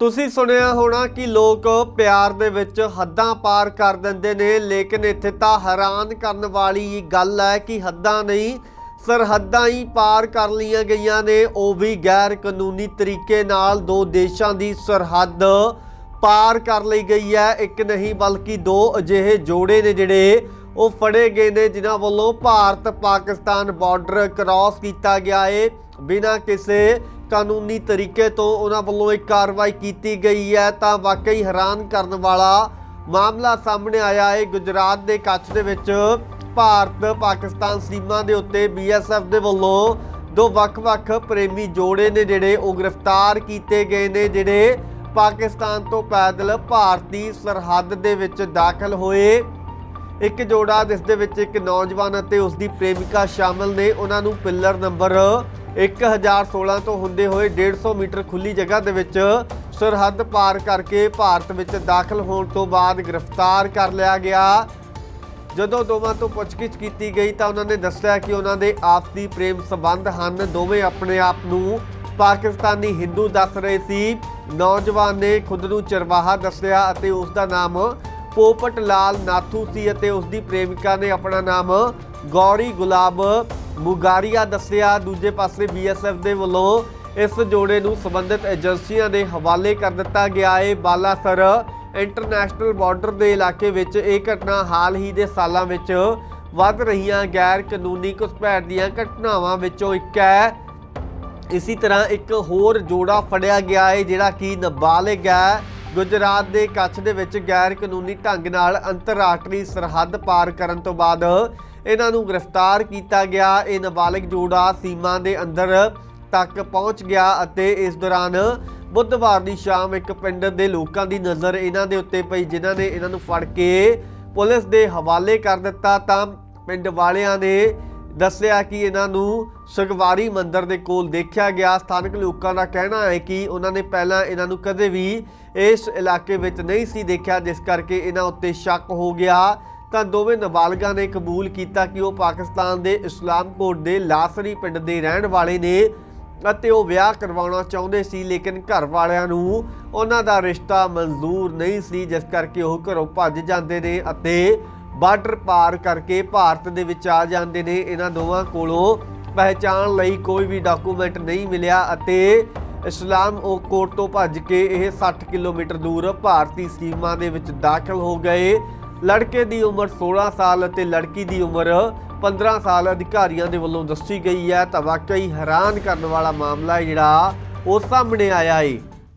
ਤੁਸੀਂ ਸੁਣਿਆ ਹੋਣਾ ਕਿ ਲੋਕ ਪਿਆਰ ਦੇ ਵਿੱਚ ਹੱਦਾਂ ਪਾਰ ਕਰ ਦਿੰਦੇ ਨੇ, ਲੇਕਿਨ ਇੱਥੇ ਤਾਂ ਹੈਰਾਨ ਕਰਨ ਵਾਲੀ ਗੱਲ ਹੈ ਕਿ ਹੱਦਾਂ ਨਹੀਂ ਸਰਹੱਦਾਂ ਹੀ ਪਾਰ ਕਰ ਲਈਆਂ ਗਈਆਂ ਨੇ। ਉਹ ਵੀ ਗੈਰ ਕਾਨੂੰਨੀ ਤਰੀਕੇ ਨਾਲ ਦੋ ਦੇਸ਼ਾਂ ਦੀ ਸਰਹੱਦ ਪਾਰ ਕਰ ਲਈ ਗਈ ਹੈ। ਇੱਕ ਨਹੀਂ, ਬਲਕਿ ਦੋ ਅਜਿਹੇ ਜੋੜੇ ਨੇ ਜਿਹੜੇ ਉਹ ਫੜੇ ਗਏ ਨੇ, ਜਿਨ੍ਹਾਂ ਵੱਲੋਂ ਭਾਰਤ ਪਾਕਿਸਤਾਨ ਬਾਰਡਰ ਕ੍ਰਾਸ ਕੀਤਾ ਗਿਆ ਏ। ਬਿਨਾਂ ਕਿਸੇ ਕਾਨੂੰਨੀ ਤਰੀਕੇ ਤੋਂ ਉਹਨਾਂ ਵੱਲੋਂ ਇੱਕ ਕਾਰਵਾਈ ਕੀਤੀ ਗਈ ਹੈ, ਤਾਂ ਵਾਕਈ ਹੈਰਾਨ ਕਰਨ ਵਾਲਾ ਮਾਮਲਾ ਸਾਹਮਣੇ ਆਇਆ ਹੈ। ਗੁਜਰਾਤ ਦੇ ਕੱਛ ਦੇ ਵਿੱਚ ਭਾਰਤ ਪਾਕਿਸਤਾਨ ਸੀਮਾ ਦੇ ਉੱਤੇ ਬੀਐਸਐਫ ਦੇ ਵੱਲੋਂ ਦੋ ਵੱਖ-ਵੱਖ ਪ੍ਰੇਮੀ ਜੋੜੇ ਨੇ ਜਿਹੜੇ ਉਹ ਗ੍ਰਿਫਤਾਰ ਕੀਤੇ ਗਏ ਨੇ, ਜਿਹੜੇ ਪਾਕਿਸਤਾਨ ਤੋਂ ਪੈਦਲ ਭਾਰਤੀ ਸਰਹੱਦ ਦੇ ਵਿੱਚ ਦਾਖਲ ਹੋਏ। ਇੱਕ ਜੋੜਾ ਜਿਸ ਦੇ ਵਿੱਚ ਇੱਕ ਨੌਜਵਾਨ ਅਤੇ ਉਸ ਦੀ ਪ੍ਰੇਮਿਕਾ ਸ਼ਾਮਲ ਨੇ। ਉਹਨਾਂ ਨੂੰ ਪਿੱਲਰ ਨੰਬਰ 1016 ਤੋਂ ਹੁੰਦੇ ਹੋਏ 150 ਮੀਟਰ ਖੁੱਲੀ ਜਗ੍ਹਾ ਦੇ ਵਿੱਚ ਸਰਹੱਦ ਪਾਰ ਕਰਕੇ ਭਾਰਤ ਵਿੱਚ ਦਾਖਲ ਹੋਣ ਤੋਂ ਬਾਅਦ ਗ੍ਰਿਫਤਾਰ ਕਰ ਲਿਆ ਗਿਆ। ਜਦੋਂ ਦੋਵਾਂ ਤੋਂ ਪੁੱਛਗਿੱਛ ਕੀਤੀ ਗਈ ਤਾਂ ਉਹਨਾਂ ਨੇ ਦੱਸਿਆ ਕਿ ਉਹਨਾਂ ਦੇ ਆਪਸੀ ਪ੍ਰੇਮ ਸੰਬੰਧ ਹਨ। ਦੋਵੇਂ ਆਪਣੇ ਆਪ ਨੂੰ ਪਾਕਿਸਤਾਨੀ ਹਿੰਦੂ ਦੱਸ ਰਹੇ ਸੀ। ਨੌਜਵਾਨ ਨੇ ਖੁਦ ਨੂੰ ਚਰਵਾਹਾ ਦੱਸਿਆ ਅਤੇ ਉਸ ਦਾ ਨਾਮ ਪੋਪਟ ਲਾਲ ਨਾਥੂ ਸੀ ਅਤੇ ਉਸ ਦੀ ਪ੍ਰੇਮਿਕਾ ਨੇ ਆਪਣਾ ਨਾਮ ਗੌਰੀ ਗੁਲਾਬ ਮੁਗਾਰੀਆ ਦੱਸਿਆ। ਦੂਜੇ ਪਾਸੇ ਬੀਐਸਐਫ ਦੇ ਵੱਲੋਂ ਇਸ ਜੋੜੇ ਨੂੰ ਸੰਬੰਧਿਤ ਏਜੰਸੀਆਂ ਦੇ ਹਵਾਲੇ ਕਰ ਦਿੱਤਾ ਗਿਆ। ਹੈ ਬਾਲਾਸਰ ਇੰਟਰਨੈਸ਼ਨਲ ਬਾਰਡਰ ਦੇ ਇਲਾਕੇ ਵਿੱਚ ਇਹ ਘਟਨਾ ਹਾਲ ਹੀ ਦੇ ਸਾਲਾਂ ਵਿੱਚ ਵੱਧ ਰਹੀਆਂ ਗੈਰ ਕਾਨੂੰਨੀ ਘੁਸਪੈਠ ਦੀਆਂ ਘਟਨਾਵਾਂ ਵਿੱਚੋਂ ਇੱਕ ਹੈ। ਇਸੇ ਤਰ੍ਹਾਂ ਇੱਕ ਹੋਰ ਜੋੜਾ ਫੜਿਆ ਗਿਆ ਹੈ, ਜਿਹੜਾ ਕਿ ਨਾਬਾਲਿਗ ਹੈ। ਗੁਜਰਾਤ ਦੇ ਕੱਛ ਦੇ ਵਿੱਚ ਗੈਰ ਕਾਨੂੰਨੀ ਢੰਗ ਨਾਲ ਅੰਤਰਰਾਸ਼ਟਰੀ ਸਰਹੱਦ ਪਾਰ ਕਰਨ ਤੋਂ ਬਾਅਦ ਇਹਨਾਂ ਨੂੰ ਗ੍ਰਿਫਤਾਰ ਕੀਤਾ ਗਿਆ। ਇਹ ਨਾਬਾਲਿਗ ਜੋੜਾ ਸੀਮਾ ਦੇ ਅੰਦਰ ਤੱਕ ਪਹੁੰਚ ਗਿਆ ਅਤੇ ਇਸ ਦੌਰਾਨ ਬੁੱਧਵਾਰ ਦੀ ਸ਼ਾਮ ਇੱਕ ਪਿੰਡ ਦੇ ਲੋਕਾਂ ਦੀ ਨਜ਼ਰ ਇਹਨਾਂ ਦੇ ਉੱਤੇ ਪਈ, ਜਿਨ੍ਹਾਂ ਨੇ ਇਹਨਾਂ ਨੂੰ ਫੜ ਕੇ ਪੁਲਿਸ ਦੇ ਹਵਾਲੇ ਕਰ ਦਿੱਤਾ। ਤਾਂ ਪਿੰਡ ਵਾਲਿਆਂ ਨੇ ਦੱਸਿਆ ਕਿ ਇਹਨਾਂ ਨੂੰ ਸੁਗਵਾਰੀ ਮੰਦਿਰ ਦੇ ਕੋਲ ਦੇਖਿਆ ਗਿਆ। ਸਥਾਨਕ ਲੋਕਾਂ ਦਾ ਕਹਿਣਾ ਹੈ ਕਿ ਉਹਨਾਂ ਨੇ ਪਹਿਲਾਂ ਇਹਨਾਂ ਨੂੰ ਕਦੇ ਵੀ ਇਸ ਇਲਾਕੇ ਵਿੱਚ ਨਹੀਂ ਸੀ ਦੇਖਿਆ, ਜਿਸ ਕਰਕੇ ਇਹਨਾਂ ਉੱਤੇ ਸ਼ੱਕ ਹੋ ਗਿਆ। ਤਾਂ ਦੋਵੇਂ ਨਾਬਾਲਗਾਂ ਨੇ ਕਬੂਲ ਕੀਤਾ ਕਿ ਉਹ ਪਾਕਿਸਤਾਨ ਦੇ ਇਸਲਾਮਕੋਟ ਦੇ ਲਾਸਰੀ ਪਿੰਡ ਦੇ ਰਹਿਣ ਵਾਲੇ ਨੇ ਅਤੇ ਉਹ ਵਿਆਹ ਕਰਵਾਉਣਾ ਚਾਹੁੰਦੇ ਸੀ, ਲੇਕਿਨ ਘਰ ਵਾਲਿਆਂ ਨੂੰ ਉਹਨਾਂ ਦਾ ਰਿਸ਼ਤਾ ਮਨਜ਼ੂਰ ਨਹੀਂ ਸੀ, ਜਿਸ ਕਰਕੇ ਉਹ ਘਰੋਂ ਭੱਜ ਜਾਂਦੇ ਨੇ ਅਤੇ ਬਾਰਡਰ ਪਾਰ ਕਰਕੇ ਭਾਰਤ ਦੇ ਵਿੱਚ ਆ ਜਾਂਦੇ ਨੇ। ਇਹਨਾਂ ਦੋਵਾਂ ਕੋਲੋਂ ਪਹਿਚਾਣ ਲਈ ਕੋਈ ਵੀ ਡਾਕੂਮੈਂਟ ਨਹੀਂ ਮਿਲਿਆ ਅਤੇ ਇਸਲਾਮ ਉਹ ਕੋਟ ਤੋਂ ਭੱਜ ਕੇ ਇਹ 60 ਕਿਲੋਮੀਟਰ ਦੂਰ ਭਾਰਤੀ ਸੀਮਾ ਦੇ ਵਿੱਚ ਦਾਖਲ ਹੋ ਗਏ। ਲੜਕੇ ਦੀ ਉਮਰ 16 ਸਾਲ ਅਤੇ ਲੜਕੀ ਦੀ ਉਮਰ 15 ਸਾਲ ਅਧਿਕਾਰੀਆਂ ਦੇ ਵੱਲੋਂ ਦੱਸੀ ਗਈ ਹੈ। ਤਾਂ ਵਾਕਈ ਹੈਰਾਨ ਕਰਨ ਵਾਲਾ ਮਾਮਲਾ ਹੈ ਜਿਹੜਾ ਉਹ ਸਾਹਮਣੇ ਆਇਆ ਹੈ